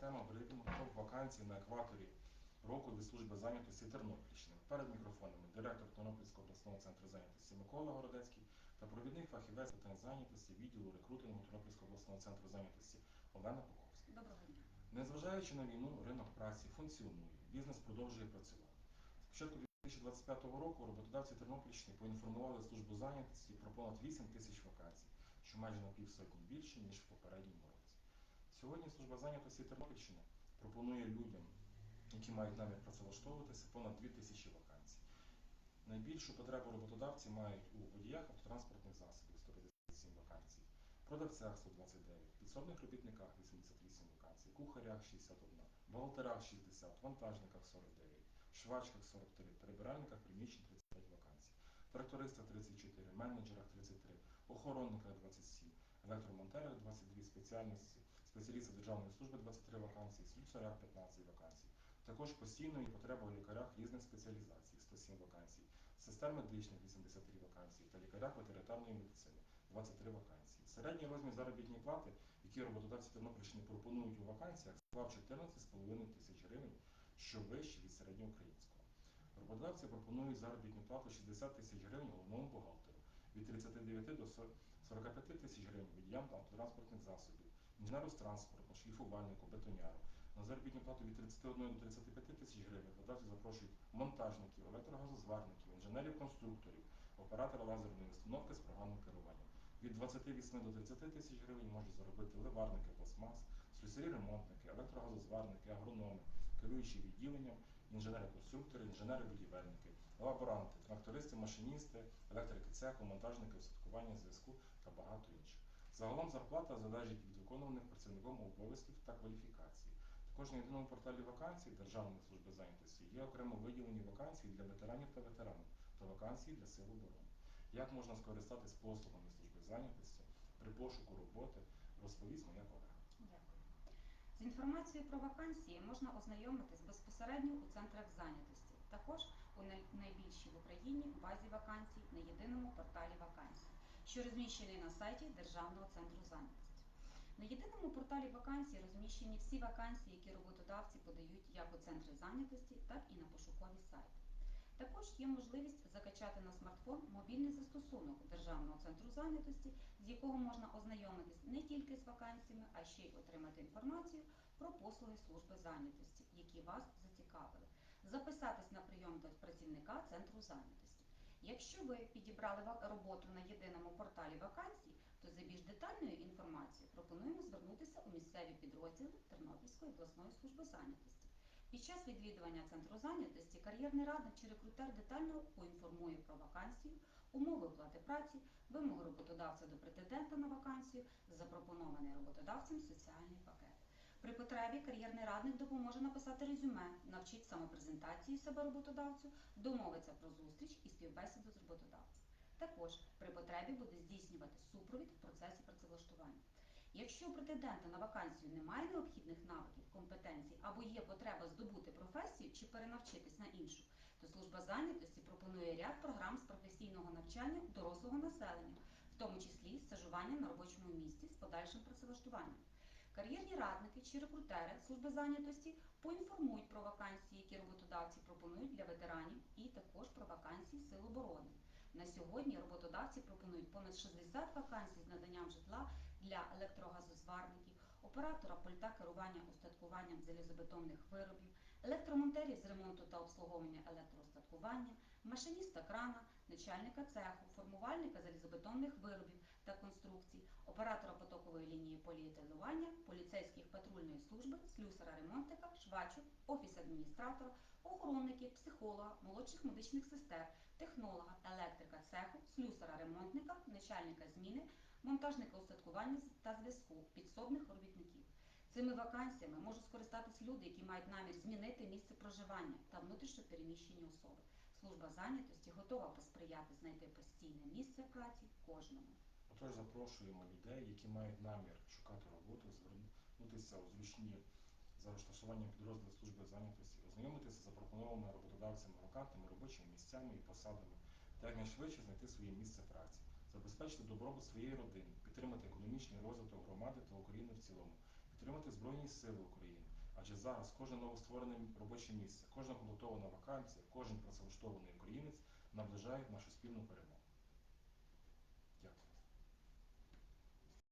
тема «Берегимо топ вакансій на екваторі року від служби зайнятості Тернопільщини. Перед мікрофонами директор Тернопільського обласного центру зайнятості Микола Городецький та провідний фахівець питань зайнятості відділу рекрутингу Тернопільського обласного центру зайнятості Олена Поковська. Доброго дня. Незважаючи на війну, ринок праці функціонує, бізнес продовжує працювати. З початку 2025 року роботодавці Тернопільщини поінформували службу зайнятості про понад 8 тисяч вакансій, що майже на півсотні більше, ніж в попередньому році. Сьогодні служба зайнятості Тернопільщини пропонує людям, які мають намір працевлаштовуватися, понад 2 тисячі вакансій. Найбільшу потребу роботодавці мають у водіях автотранспортних засобів 157 вакансій, продавцях 129, підсобних робітниках 88 вакансій, кухарях 61, бухгалтерах 60, вантажниках 49, швачках 43, перебиральниках приміщень 35 вакансій, трактористах 34, менеджерах 33, охоронниках 27, електромонтерах 22 спеціальності, спеціалістах Державної служби 23 вакансії, слюсарях 15 вакансій. Також постійної потреби у лікарях різних спеціалізацій 107 вакансій, сестер медичних 83 вакансії та лікарях ветеринарної медицини 23 вакансії. Середній розмір заробітної плати, які роботодавці Тернопільщини пропонують у вакансіях, склав 14,5 тисяч гривень, що вище від середньоукраїнського. Роботодавці пропонують заробітну плату 60 тисяч гривень головному бухгалтеру, від 39 до 45 тисяч гривень водіям та автотранспортних засобів, з транспорту, шліфувальнику, бетоняру. На заробітну плату від 31 до 35 тисяч гривень роботодавці запрошують монтажників, електрогазозварників, інженерів-конструкторів, оператора лазерної установки з програмним керуванням. Від 28 до 30 тисяч гривень можуть заробити ливарники пластмас, слюсарі-ремонтники, електрогазозварники, агрономи, керуючі відділенням, інженери-конструктори, інженери-будівельники, лаборанти, трактористи, машиністи, електрики цеху, монтажники, устаткування зв'язку та багато інших. Загалом зарплата залежить від виконуваних працівником обов'язків та кваліфікації. Також на єдиному порталі вакансій Державної служби зайнятості є окремо виділені вакансії для ветеранів та ветеранів та вакансії для сил оборони. Як можна скористатись послугами служби зайнятості при пошуку роботи, розповість моя колега. Дякую. З інформацією про вакансії можна ознайомитись безпосередньо у центрах зайнятості, також у найбільшій в Україні базі вакансій на єдиному порталі вакансій, що розміщений на сайті Державного центру зайнятості. На єдиному порталі вакансій розміщені всі вакансії, які роботодавці подають як у центри зайнятості, так і на пошукові сайти. Також є можливість закачати на смартфон мобільний застосунок Державного центру зайнятості, з якого можна ознайомитись не тільки з вакансіями, а ще й отримати інформацію про послуги служби зайнятості, які вас зацікавили, записатись на прийом до працівника центру зайнятості. Якщо ви підібрали роботу на єдиному порталі вакансій, то за більш детальною інформацією пропонуємо звернутися у місцеві підрозділи Тернопільської обласної служби зайнятості. Під час відвідування центру зайнятості кар'єрний радник чи рекрутер детально поінформує про вакансію, умови оплати праці, вимоги роботодавця до претендента на вакансію, запропонований роботодавцем соціальний пакет. При потребі кар'єрний радник допоможе написати резюме, навчить самопрезентації себе роботодавцю, домовиться про зустріч і співбесіду з роботодавцем. Також при буде здійснювати супровід в процесі працевлаштування. Якщо у претендента на вакансію немає необхідних навиків, компетенцій або є потреба здобути професію чи перенавчитись на іншу, то служба зайнятості пропонує ряд програм з професійного навчання дорослого населення, в тому числі стажування на робочому місці з подальшим працевлаштуванням. Кар'єрні радники чи рекрутери служби зайнятості поінформують про вакансії, які роботодавці пропонують для ветеранів, і також про вакансії Сил оборони. На сьогодні роботодавці пропонують понад 60 вакансій з наданням житла для електрогазозварників, оператора пульта керування устаткуванням залізобетонних виробів, електромонтерів з ремонту та обслуговування електроустаткування, машиніста крана, начальника цеху, формувальника залізобетонних виробів та конструкцій, оператора потокової лінії поліетилування, поліцейських патрульної служби, слюсара-ремонтника, швачок, офіс-адміністратора, охоронників, психолога, молодших медичних сестер, цеху, слюсара-ремонтника, начальника зміни, монтажника устаткування та зв'язку, підсобних робітників. Цими вакансіями можуть скористатись люди, які мають намір змінити місце проживання та внутрішньо переміщені особи. Служба зайнятості готова посприяти знайти постійне місце праці кожному. Отож запрошуємо людей, які мають намір шукати роботу, звернутися у зручні за розташуванням підрозділу служби зайнятості, ознайомитися з запропонованими роботодавцями вакантними робочими місцями і посадами, якнайшвидше знайти своє місце праці, забезпечити добробут своєї родини, підтримати економічний розвиток громади та України в цілому, підтримати Збройні Сили України, Адже зараз кожне новостворене робоче місце, кожна готована вакансія, кожен працевлаштований українець наближають нашу спільну перемогу.